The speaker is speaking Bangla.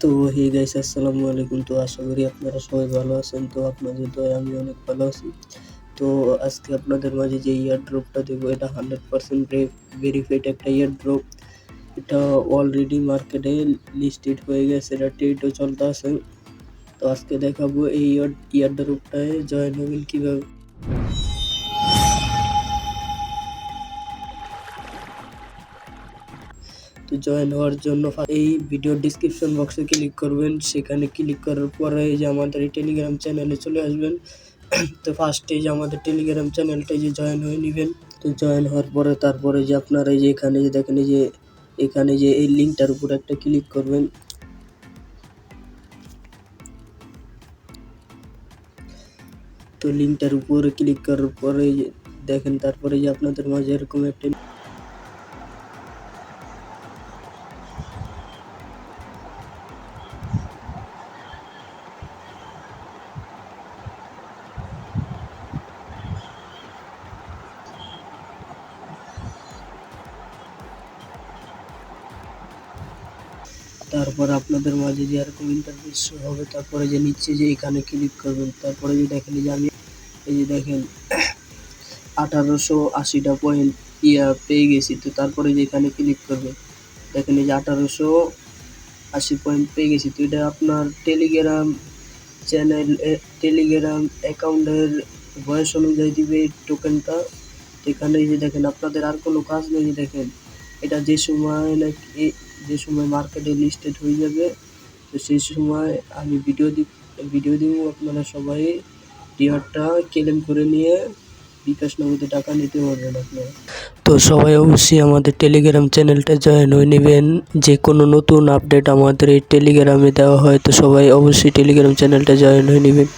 তো হে গাইস আসসালামু আলাইকুম। তো, আশা করি আপনারা সবাই ভালো আছেন। তো, আপনাদের দয় আমি অনেক ভালো আছি। তো, আজকে আপনাদের মাঝে যে ইয়ার ড্রপটা দেবো, এটা হান্ড্রেড পার্সেন্ট ভেরিফাইড একটা ইয়ার ড্রপ এটা অলরেডি মার্কেটে লিস্টেড হয়ে গেছে, এটা ট্রেডও চলতে আছে। তো, আজকে দেখাবো এই ইয়ার ইয়ার ড্রপটায় জয়েন হবেন কীভাবে। জয়েন হওয়ার জন্য এই ভিডিও ডিসক্রিপশন বক্সে ক্লিক করবেন। সেখানে ক্লিক করার পরে যে আমাদের এই টেলিগ্রাম চ্যানেলে চলে আসবেন। তো ফার্স্টে যে আমাদের টেলিগ্রাম চ্যানেলটা যে জয়েন হয়ে নেবেন। তো জয়েন হওয়ার পরে তারপরে যে আপনারা এই যে এখানে যে দেখেন যে, এখানে যে এই লিঙ্কটার উপর একটা ক্লিক করবেন। তো লিঙ্কটার উপরে ক্লিক করার পরে দেখেন তারপরে যে আপনাদের মাঝে এরকম একটা তারপর আপনাদের মাঝে যে এরকম ইন্টারফেস হবে, তারপরে যে নিচে যে এখানে ক্লিক করবেন, তারপরে যে দেখেন যে আমি, এই যে দেখেন, আঠারোশো আশিটা পয়েন্ট ইয়া পেয়ে গেছি, তো তারপরে যে এখানে ক্লিক করবেন, দেখেন এই যে আঠারোশো আশি পয়েন্ট পেয়ে গেছি, তো এটা আপনার টেলিগ্রাম চ্যানেল টেলিগ্রাম অ্যাকাউন্টের বয়স অনুযায়ী দিবে এই টোকেনটা এখানে যে দেখেন, আপনাদের আর কোনো কাজ নেই দেখেন, এটা যে সময় নাকি যে সময় মার্কেটে লিস্টেড হয়ে যাবে, তো সেই সময় আমি ভিডিও দি ভিডিও দিব আপনারা সবাই। টিয়ারটা ক্লেম করে নিয়ে বিকাশ নগদে টাকা নিতে পারবেন আপনারা। তো সবাই অবশ্যই আমাদের টেলিগ্রাম চ্যানেলটা জয়েন হয়ে নেবেন। যে কোনো নতুন আপডেট আমাদের এই টেলিগ্রামে দেওয়া হয়, তো সবাই অবশ্যই টেলিগ্রাম চ্যানেলটা জয়েন হয়ে নেবেন।